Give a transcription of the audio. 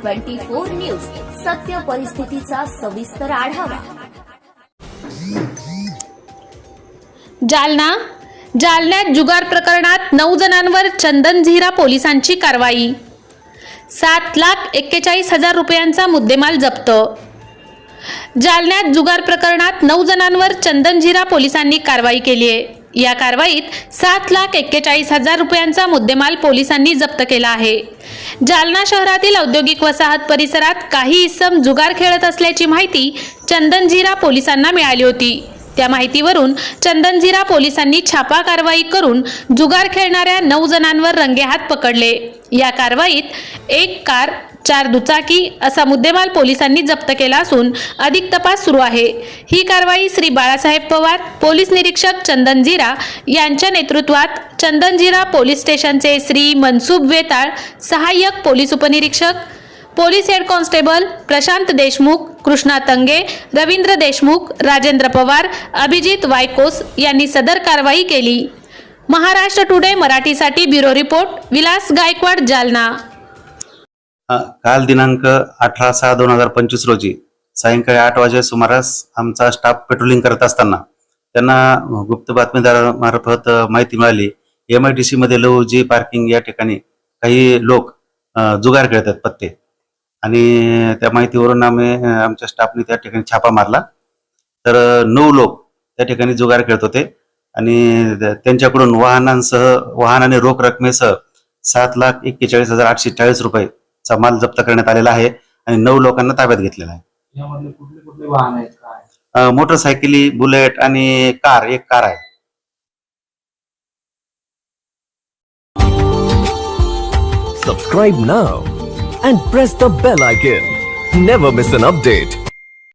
Twenty four news. सत्य परिस्थितीचा सविस्तर आढावा. जालना जालन्यात जुगार प्रकरणात नऊ जणांवर चंदनझिरा पोलिसांची कारवाई. सात लाख एक्केचाळीस हजार रुपयांचा मुद्देमाल जप्त. जालन्यात जुगार प्रकरणात नऊ जणांवर चंदनझिरा पोलिसांनी कारवाई केली आहे या कारवाईत सात लाख एक्केचाळीस हजार रुपयांचा मुद्देमाल पोलिसांनी जप्त केला आहे. जालना शहरातील औद्योगिक वसाहत परिसरात काही इसम जुगार खेळत असल्याची माहिती चंदनझिरा पोलिसांना मिळाली होती. त्या माहितीवरून चंदनझिरा पोलिसांनी छापा कारवाई करून जुगार खेळणाऱ्या नऊ जणांवर रंगेहात पकडले. या कारवाईत एक कार चार दुचाकी असा मुद्देमाल पोलिसांनी जप्त केला असून अधिक तपास सुरू आहे. ही कारवाई श्री बाळासाहेब पवार पोलीस निरीक्षक चंदनजिरा यांच्या नेतृत्वात चंदनजिरा पोलीस स्टेशनचे श्री मनसुब वेताळ सहाय्यक पोलीस उपनिरीक्षक police head constable Prashant Deshmukh Krishna Tange Ravindra Deshmukh Rajendra Pawar Abhijit Waykos यांनी सदर कारवाई केली. महाराष्ट्र टुडे मराठीसाठी ब्युरो रिपोर्ट विलास गायकवाड जालना. काल दिनांक अठरा सहा दोन हजार पंचवीस रोजी सायंकाळी आठ वाजे सुमारास आमचा स्टाफ पेट्रोलिंग करत असताना त्यांना गुप्त बातमीदारामार्फत माहिती मिळाली. एम आय डी सी मध्ये जी पार्किंग या ठिकाणी काही लोक जुगार खेळतात पत्ते. आणि त्या माहितीवरून आम्ही आमच्या स्टाफने त्या ठिकाणी छापा मारला. तर नऊ लोक त्या ठिकाणी जुगार खेळत होते. आणि त्यांच्याकडून वाहनांसह वाहनाने रोख रकमेसह सात लाख एक्केचाळीस हजार आठशे चाळीस रुपये चा माल जप्त करण्यात आलेला आहे आणि नऊ लोकांना ताब्यात घेतलेला आहे यामधले कुठले कुठले वाहन आहेत काय अ, मोटरसायकली बुलेट आणि कार एक कार आहे Subscribe now and press the bell icon. Never miss an update.